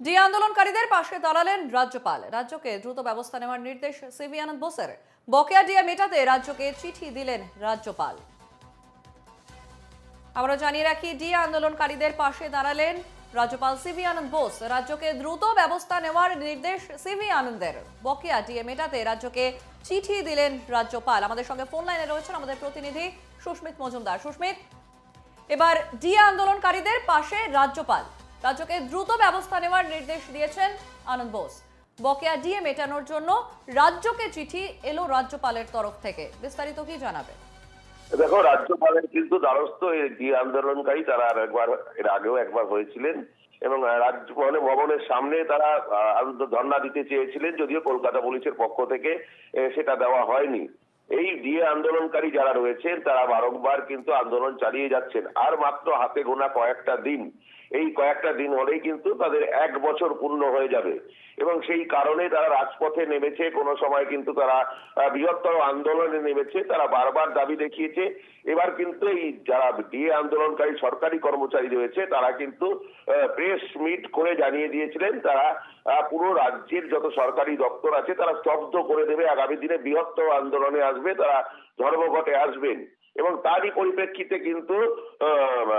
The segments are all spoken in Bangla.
ডি আন্দোলনকারীদের পাশে দাঁড়ালেন রাজ্যপাল। রাজ্যকে দ্রুত ব্যবস্থা নেওয়ার নির্দেশ সিভি আনন্দ বোসের। বকেয়া ডিএ মেটাতে রাজ্যকে চিঠি দিলেন রাজ্যপাল। আমরা জানিয়ে রাখি ডি আন্দোলনকারীদের পাশে দাঁড়ালেন রাজ্যপাল সিভি আনন্দ বোস। রাজ্যকে দ্রুত ব্যবস্থা নেওয়ার নির্দেশ সিভি আনন্দের। বকেয়া ডিএ মেটাতে রাজ্যকে চিঠি দিলেন রাজ্যপাল। আমাদের সঙ্গে ফোন লাইনে রয়েছেন আমাদের প্রতিনিধি সুস্মিত মজুমদার। সুস্মিত, এবার ডিএ আন্দোলনকারীদের পাশে রাজ্যপাল। রাজ্যকে দ্রুত ব্যবস্থা নেওয়ার নির্দেশ দিয়েছেন আনন্দ বোস। বকেয়া ডিএ মেটানোর জন্য রাজ্যকে চিঠি এলো রাজ্যপালের তরফ থেকে। বিস্তারিত কি জানাবে দেখো রাজ্যপালের কিন্তু দ্বারস্থ যে আন্দোলনকারী তারা একবার এর আগেও একবার হয়েছিলেন এবং আহ, রাজ্য মানে ভবনের সামনে তারা ধর্ণা দিতে চেয়েছিলেন যদিও কলকাতা পুলিশের পক্ষ থেকে সেটা দেওয়া হয়নি। এই ডিএ আন্দোলনকারী যারা রয়েছেন তারা বারংবার কিন্তু আন্দোলন চালিয়ে যাচ্ছেন। আর মাত্র হাতে গোনা কয়েকটা দিন এই কয়েকটা দিন হলেই কিন্তু তাদের এক বছর পূর্ণ হয়ে যাবে। এবং সেই কারণে তারা রাজপথে নেমেছে, কোনো সময় কিন্তু তারা বৃহত্তর আন্দোলনে নেমেছে, তারা বারবার দাবি দেখিয়েছে। এবার কিন্তু এই যারা ডিএ আন্দোলনকারী, সরকারি কর্মচারী রয়েছে, তারা কিন্তু প্রেস মিট করে জানিয়ে দিয়েছিলেন, তারা পুরো রাজ্যের যত সরকারি দপ্তর আছে, তারা স্তব্ধ করে দেবে, আগামী দিনে বৃহত্তর আন্দোলনে আসবে, তারা ধর্মঘটে আসবেন। এবং তারই পরিপ্রেক্ষিতে কিন্তু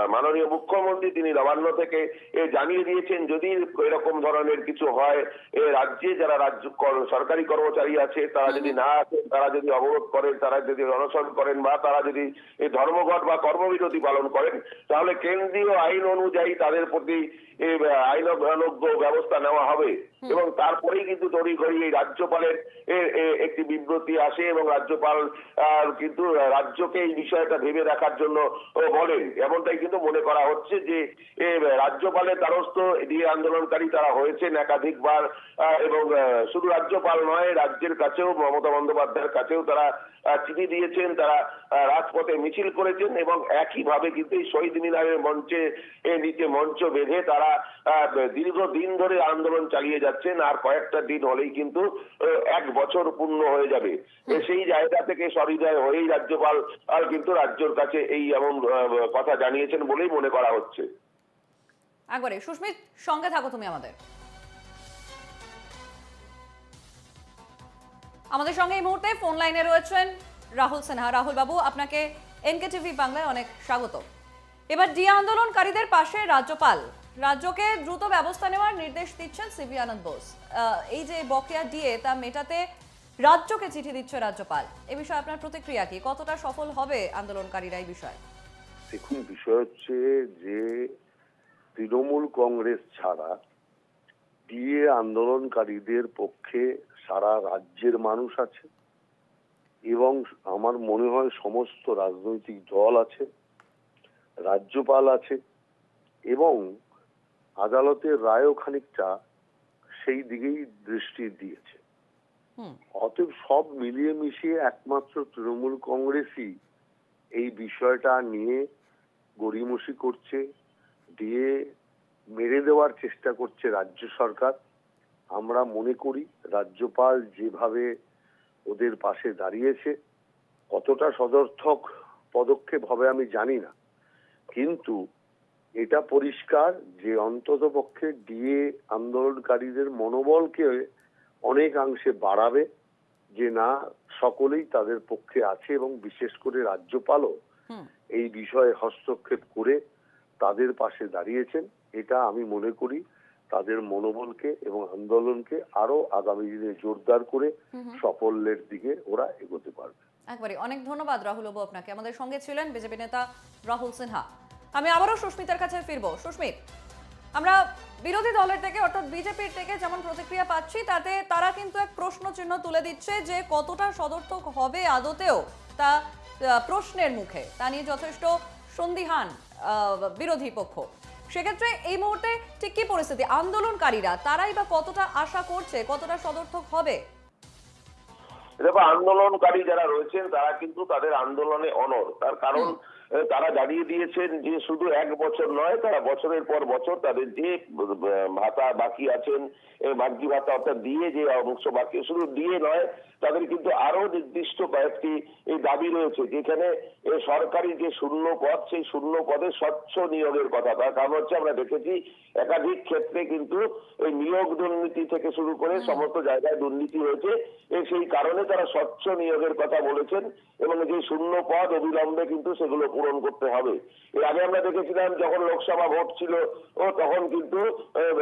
মাননীয় মুখ্যমন্ত্রী তিনি নবান্ন থেকে এ জানিয়ে দিয়েছেন যদি এরকম ধরনের কিছু হয় এ রাজ্যে যারা রাজ্য কর- সরকারি কর্মচারী আছে তারা যদি না আসেন তারা যদি অবরোধ করেন তারা যদি অনশন করেন বা তারা যদি এই ধর্মঘট বা কর্মবিরতি পালন করেন তাহলে কেন্দ্রীয় আইন অনুযায়ী তাদের প্রতি আইনজ্ঞ ব্যবস্থা নেওয়া হবে। এবং তারপরেই কিন্তু তড়িঘড়ি এই রাজ্যপালের একটি বিবৃতি আসে এবং রাজ্যপাল কিন্তু রাজ্যকে এই বিষয়টা ভেবে রাখার জন্য ও বলেন। এমনটাই কিন্তু মনে করা হচ্ছে যে রাজ্যপালের দ্বারস্থ দিয়ে আন্দোলনকারী তারা হয়েছেন একাধিকবার এবং শুধু রাজ্যপাল নয়, রাজ্যের কাছেও মমতা বন্দ্যোপাধ্যায়ের কাছেও তারা চিঠি দিয়েছেন, তারা রাজপথে মিছিল করেছেন এবং একইভাবে কিন্তু শহীদ মিনারের মঞ্চে নিচে মঞ্চ বেঁধে তারা দীর্ঘদিন ধরে আন্দোলন চালিয়ে যাচ্ছেন, আর কয়েকটা দিন হলেই কিন্তু এক বছর পূর্ণ হয়ে যাবে। সেই জায়গা থেকে সহৃদয় হয়েই রাজ্যপাল কিন্তু রাজ্যের কাছে এই এমন কথা জানিয়েছেন বলেই মনে করা হচ্ছে। একবারে সুস্মিত, সঙ্গে থাকো তুমি আমাদের। আমাদের সঙ্গে এই মুহূর্তে ফোন লাইনে রয়েছেন রাহুল সিনহা। রাহুল বাবু, আপনাকে এনকে টিভি বাংলায় অনেক স্বাগত। এবার ডিএ আন্দোলনকারীদের পাশে রাজ্যপাল। রাজ্যকে দ্রুত ব্যবস্থা নেওয়ার নির্দেশ দিচ্ছেন সিভি আনন্দ বোস। এই যে বকেয়া ডিএ তা মেটাতে রাজ্যকে চিঠি দিচ্ছে রাজ্যপাল। এ বিষয়ে আপনার প্রতিক্রিয়া কি? কতটা সফল হবে আন্দোলনকারীরা এই বিষয়ে? দেখুন বিষয় হচ্ছে যে তৃণমূল কংগ্রেস ছাড়া ডিএ আন্দোলনকারীদের পক্ষে সারা রাজ্যের মানুষ আছে এবং আমার মনে হয় সমস্ত রাজনৈতিক দল আছে রাজ্যপাল আছে এবং আদালতের রায়ও খানিকটা সেই দিকেই দৃষ্টি দিয়েছে। অতএব সব মিলিয়ে মিশিয়ে একমাত্র তৃণমূল কংগ্রেসই এই বিষয়টা নিয়ে গড়িমসি করছে, দিয়ে মেরে দেওয়ার চেষ্টা করছে রাজ্য সরকার। আমরা মনে করি রাজ্যপাল যেভাবে ওদের পাশে দাঁড়িয়েছে, কতটা সদর্থক পদক্ষেপ হবে আমি জানি না। কিন্তু এটা পরিষ্কার যে অন্ততপক্ষে ডিএ আন্দোলনকারীদের মনোবলকে অনেকাংশে বাড়াবে, যে না, সকলেই তাদের পক্ষে আছে এবং বিশেষ করে রাজ্যপালও এই বিষয়ে হস্তক্ষেপ করে তাদের পাশে দাঁড়িয়েছেন। এটা আমি মনে করি তাদের মনোবলকে এবং আন্দোলনকে আরও আগামী দিনে জোরদার করে সাফল্যের দিকে ওরা এগোতে পারবে। একবারে অনেক ধন্যবাদ রাহুল বাবু আপনাকে। আমাদের সঙ্গে ছিলেন বিজেপি নেতা রাহুল সিনহা। আমি আবারও সুস্মিতার কাছে ফিরবো। সুস্মিত আমরা বিরোধী দলের থেকে অর্থাৎ বিজেপির থেকে যেমন প্রতিক্রিয়া পাচ্ছি তাতে তারা কিন্তু এক প্রশ্ন চিহ্ন তুলে দিচ্ছে যে কতটা সদর্থক হবে আদতেও তা প্রশ্নের মুখে। তা নিয়ে যথেষ্ট সন্দিহান বিরোধী পক্ষ। সেক্ষেত্রে এই মুহূর্তে ঠিক কি পরিস্থিতি? আন্দোলনকারীরা তারাই বা কতটা আশা করছে কতটা সদর্থক হবে? দেখো আন্দোলনকারী যারা রয়েছেন তারা কিন্তু তাদের আন্দোলনে অনর তার কারণ তারা জানিয়ে দিয়েছেন যে শুধু এক বছর নয় তারা বছরের পর বছর তাদের যে ভাতা বাকি আছেন এই মার্গি ভাতা অর্থাৎ দিয়ে যে অংশ বাকি শুধু দিয়ে নয় তাদের কিন্তু আরও নির্দিষ্ট কয়েকটি এই দাবি রয়েছে যেখানে সরকারি যে শূন্য পদ সেই শূন্য পদে স্বচ্ছ নিয়োগের কথা। তার কারণ হচ্ছে আমরা দেখেছি একাধিক ক্ষেত্রে কিন্তু এই নিয়োগ দুর্নীতি থেকে শুরু করে সমস্ত জায়গায় দুর্নীতি হয়েছে সেই কারণে তারা স্বচ্ছ নিয়োগের কথা বলেছেন এবং যে শূন্য পদ অবিলম্বে কিন্তু সেগুলো পূরণ করতে হবে। এর আগে আমরা দেখেছিলাম যখন লোকসভা ভোট ছিল ও তখন কিন্তু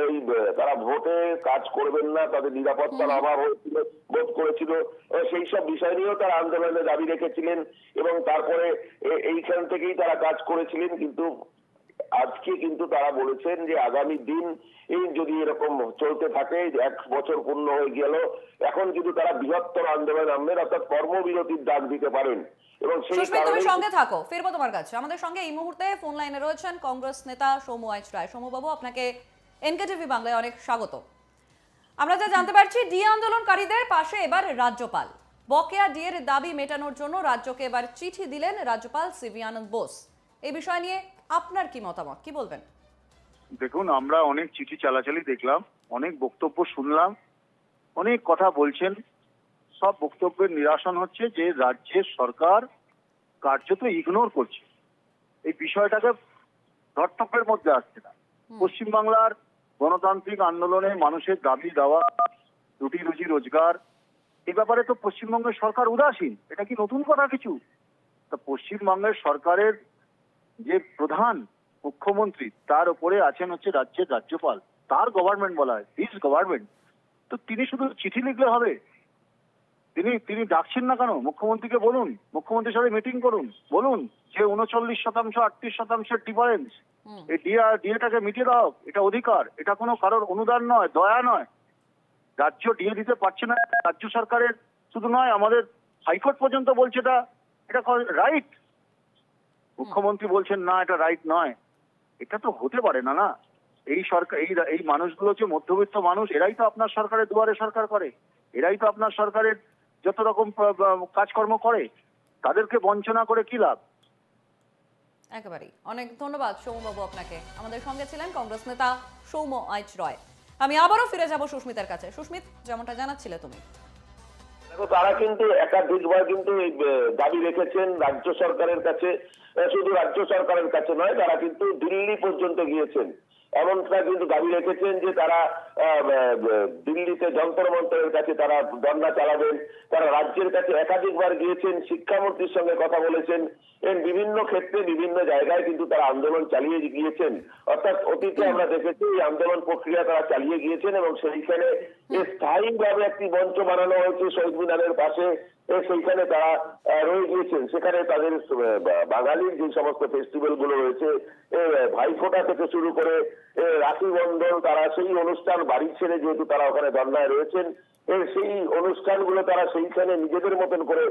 এই তারা ভোটে কাজ করবেন না তাদের নিরাপত্তার অভাব হয়েছিল ভোট করেছিল। সেই সব বিষয় নিয়েও তারা আন্দোলনে দাবি রেখেছিলেন এবং তারপরে এইখান থেকেই তারা কাজ করেছিলেন কিন্তু আজকে কিন্তু তারা বলেছেন যে আগামী দিন এই যদি এরকম চলতে থাকে এক বছর পূর্ণ হয়ে গেল এখন কিন্তু তারা বৃহত্তর আন্দোলন নামবেন অর্থাৎ কর্মবিরতির ডাক দিতে পারেন। এবং সেই তুমি সঙ্গে থাকো ফিরবো তোমার কাছে। আমাদের সঙ্গে এই মুহূর্তে ফোন লাইনে রয়েছেন কংগ্রেস নেতা সৌমু আইচ রায়। সৌমু বাবু আপনাকে এনকেটিভি বাংলায় অনেক স্বাগত। আমরা যা জানতে পারছি ডি আন্দোলনকারীদের পাশে এবার রাজ্যপাল। বকেয়া ডিএর দাবি মেটানোর জন্য রাজ্যকে এবার চিঠি দিলেন রাজ্যপাল সিভি আনন্দ বোস। এই বিষয় নিয়ে আপনার কি মতামত? কি বলবেন? দেখুন আমরা অনেক চিঠি চালাচালি দেখলাম অনেক বক্তব্য শুনলাম অনেক কথা বলছেন। সব বক্তব্যের নিরাসন হচ্ছে যে রাজ্যের সরকার কার্যত ইগনোর করছে। এই বিষয়টাকে ধর্তব্যের মধ্যে আসছে না। পশ্চিমবাংলার গণতান্ত্রিক আন্দোলনে মানুষের দাবি দেওয়া রুটি রুজি রোজগার এ ব্যাপারে তো পশ্চিমবঙ্গের সরকার উদাসীন। এটা কি নতুন কথা কিছু? তা পশ্চিমবঙ্গের সরকারের যে প্রধান মুখ্যমন্ত্রী তার উপরে আছেন হচ্ছে রাজ্যের রাজ্যপাল তার গভর্নমেন্ট বলা হয় দিস গভর্নমেন্ট তো তিনি শুধু চিঠি লিখলে হবে? তিনি তিনি ডাকছেন না কেন? মুখ্যমন্ত্রীকে বলুন মুখ্যমন্ত্রীর সাথে মিটিং করুন বলুন যে উনচল্লিশ শতাংশ আটত্রিশ শতাংশের ডিফারেন্স এই ডিএ ডিএটাকে মিটিয়ে দাও এটা অধিকার এটা কোনো কারোর অনুদান নয় দয়া নয়। রাজ্য ডিএ দিতে পারছে না রাজ্য সরকারের শুধু নয় আমাদের হাইকোর্ট পর্যন্ত বলছে এটা এটা রাইট মুখ্যমন্ত্রী বলছেন না এটা রাইট নয়। এটা তো হতে পারে না না এই সরকার এই এই মানুষগুলো হচ্ছে মধ্যবিত্ত মানুষ এরাই তো আপনার সরকারের দুয়ারে সরকার করে। এরাই তো আপনার সরকারের যত রকম কাজকর্ম করে। তাদেরকে বঞ্চনা করে কি লাভ? একেবারেই। অনেক ধন্যবাদ সৌম্যবাবু আপনাকে। আমাদের সঙ্গে ছিলেন কংগ্রেস নেতা সৌম্য আইচ রয়। আমি আবারও ফিরে যাব সুস্মিতার কাছে। সুস্মিত যেমনটা জানাচ্ছিলে তুমি। দেখো তারা কিন্তু একাধিকবার কিন্তু দাবি রেখেছেন রাজ্য সরকারের কাছে। শুধু রাজ্য সরকারের কাছে নয় তারা কিন্তু দিল্লি পর্যন্ত গিয়েছেন। এমনটা কিন্তু দাবি রেখেছেন যে তারা দিল্লিতে যন্ত্র মন্ত্রের কাছে তারা ধর্ণা চালাবেন তারা রাজ্যের কাছে একাধিকবার গিয়েছেন শিক্ষামন্ত্রীর সঙ্গে কথা বলেছেন। এর বিভিন্ন ক্ষেত্রে বিভিন্ন জায়গায় কিন্তু তারা আন্দোলন চালিয়ে গিয়েছেন। অর্থাৎ অতীতে আমরা দেখেছি এই আন্দোলন প্রক্রিয়া তারা চালিয়ে গিয়েছেন এবং সেইখানে স্থায়ীভাবে একটি মঞ্চ বানানো হয়েছে শহীদ মিনারের পাশে। সেইখানে তারা রয়ে গিয়েছেন। সেখানে তাদের বাঙালির যে সমস্ত ফেস্টিভ্যালগুলো রয়েছে ভাইফোঁটা থেকে শুরু করে রাখি বন্ধন তারা সেই অনুষ্ঠান বাড়ি ছেড়ে যেহেতু তারা ওখানে ধর্নায় রয়েছেন সেই অনুষ্ঠানগুলো তারা সেইখানে নিজেদের মতন করে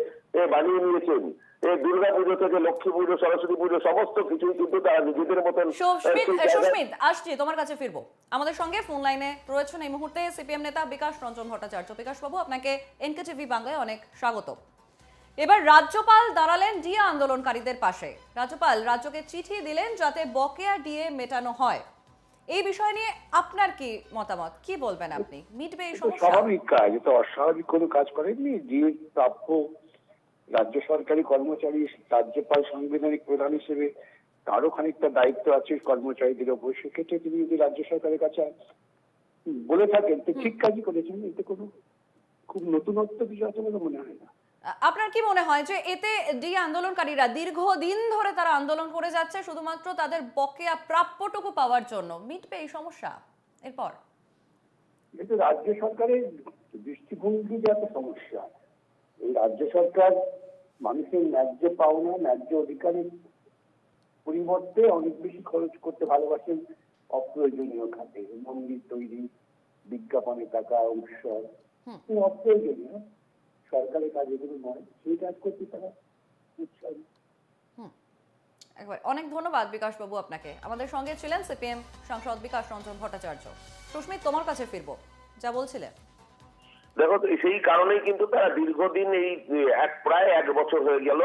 বানিয়ে নিয়েছেন। এই দুর্গা পুজো থেকে লক্ষ্মী পুজো সরস্বতী পুজো সমস্ত কিছুই কিন্তু তারা নিজেদের মতন সুস্মিত সেই জায়গায়- সুস্মিত আসছি তোমার কাছে ফিরবো। আমাদের সঙ্গে ফোন লাইনে রয়েছেন এই মুহূর্তে সিপিএম নেতা বিকাশ রঞ্জন ভট্টাচার্য। বিকাশ বাবু আপনাকে এনকেটিভি বাংলায় অনেক স্বাগত। এবার রাজ্যপাল দাঁড়ালেন ডিএ আন্দোলনকারীদের পাশে। রাজ্যপাল রাজ্যকে চিঠি দিলেন যাতে বকেয়া ডিএ মেটানো হয়। এই বিষয় নিয়ে আপনার কি মতামত? কি বলবেন আপনি? মিটবে এই সমস্যা? স্বাভাবিক কাজ অস্বাভাবিক কোনো কাজ করেননি? প্রাপ্য রাজ্য সরকারি কর্মচারী রাজ্যপাল সাংবিধানিক প্রধান হিসেবে তারও খানিকটা দায়িত্ব আছে কর্মচারীদের ওপর। সেক্ষেত্রে তিনি যদি রাজ্য সরকারের কাছে বলে থাকেন তো ঠিক কাজই করেছেন। এতে কোনো খুব নতুনত্ব কিছু আছে বলে মনে হয় না। আপনার কি মনে হয় যে এতে ডিএ আন্দোলনকারীরা দীর্ঘদিন ধরে তারা আন্দোলন করে যাচ্ছে শুধুমাত্র তাদের বকেয়া প্রাপ্যটুকু পাওয়ার জন্য? মিটবে এই সমস্যা? এরপর? কিন্তু রাজ্য সরকারের দৃষ্টিভঙ্গি যে একটা সমস্যা। এই রাজ্য সরকার মানুষের ন্যায্য পাওনা ন্যায্য অধিকারের পরিবর্তে অনেক বেশি খরচ করতে ভালোবাসেন অপ্রয়োজনীয় খাতে। মন্দির তৈরি বিজ্ঞাপনে টাকা উৎসব অপ্রয়োজনীয় সরকারের কাজ এগুলো নয় সেই কাজ করতে তারা উৎসাহ। একবার অনেক ধন্যবাদ বিকাশ বাবু আপনাকে। আমাদের সঙ্গে ছিলেন সিপিএম সাংসদ বিকাশ রঞ্জন ভট্টাচার্য। সুস্মিত তোমার কাছে ফিরবো। যা বলছিলে। দেখো সেই কারণেই কিন্তু তারা দীর্ঘদিন এই, এক, প্রায় এক বছর হয়ে গেল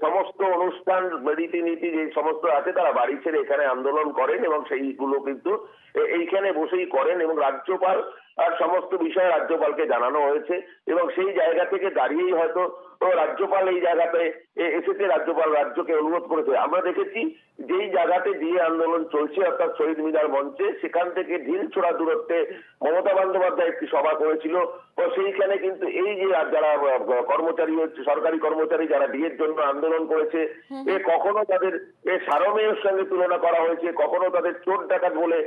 সমস্ত অনুষ্ঠান, রীতিনীতি যে সমস্ত আছে, তারা বাড়ি ছেড়ে এখানে আন্দোলন করেন এবং সেইগুলো কিন্তু এইখানে বসেই করেন এবং রাজ্যপাল আর সমস্ত বিষয়ে রাজ্যপালকে জানানো হয়েছে এবং সেই জায়গা থেকে দাঁড়িয়েই হয়তো রাজ্যপাল এই জায়গাতে এসেছে রাজ্যপাল রাজ্যকে অনুরোধ করেছে। আমরা দেখেছি যেই জায়গাতে দিয়ে আন্দোলন চলছে অর্থাৎ শহীদ মিনার মঞ্চে সেখান থেকে ঢিল ছোড়া দূরত্বে মমতা বন্দ্যোপাধ্যায় একটি সভা করেছিল। ও সেইখানে কিন্তু এই যে যারা কর্মচারী হচ্ছে সরকারি কর্মচারী যারা বিয়ের জন্য আন্দোলন করেছে এ কখনো তাদের এ সারমেয়ের সঙ্গে তুলনা করা হয়েছে কখনো তাদের চোর ডাকাত বলে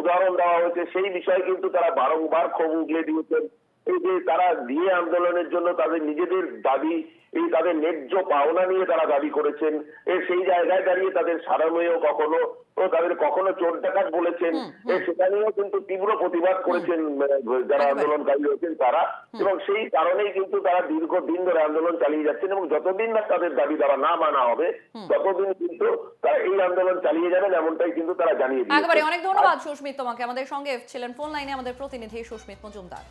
উদাহরণ দেওয়া হয়েছে। সেই বিষয়ে কিন্তু তারা বারংবার ক্ষোভ উগলে দিয়েছেন। এই যে তারা দিয়ে আন্দোলনের জন্য তাদের নিজেদের দাবি এই তাদের ন্যায্য পাওনা নিয়ে তারা দাবি করেছেন। এ সেই জায়গায় দাঁড়িয়ে তাদের সারামেয় কখনো ও তাদের কখনো চোর ডাকাত বলেছেন। সেটা নিয়েও কিন্তু তীব্র প্রতিবাদ করেছেন যারা আন্দোলনকারী হয়েছেন তারা। এবং সেই কারণেই কিন্তু তারা দীর্ঘদিন ধরে আন্দোলন চালিয়ে যাচ্ছেন এবং যতদিন না তাদের দাবি তারা না মানা হবে ততদিন কিন্তু তারা এই আন্দোলন চালিয়ে যাবেন এমনটাই কিন্তু তারা জানিয়ে একেবারে অনেক ধন্যবাদ সুস্মিত তোমাকে। আমাদের সঙ্গে ছিলেন ফোন লাইনে আমাদের প্রতিনিধি সুস্মিত মজুমদার।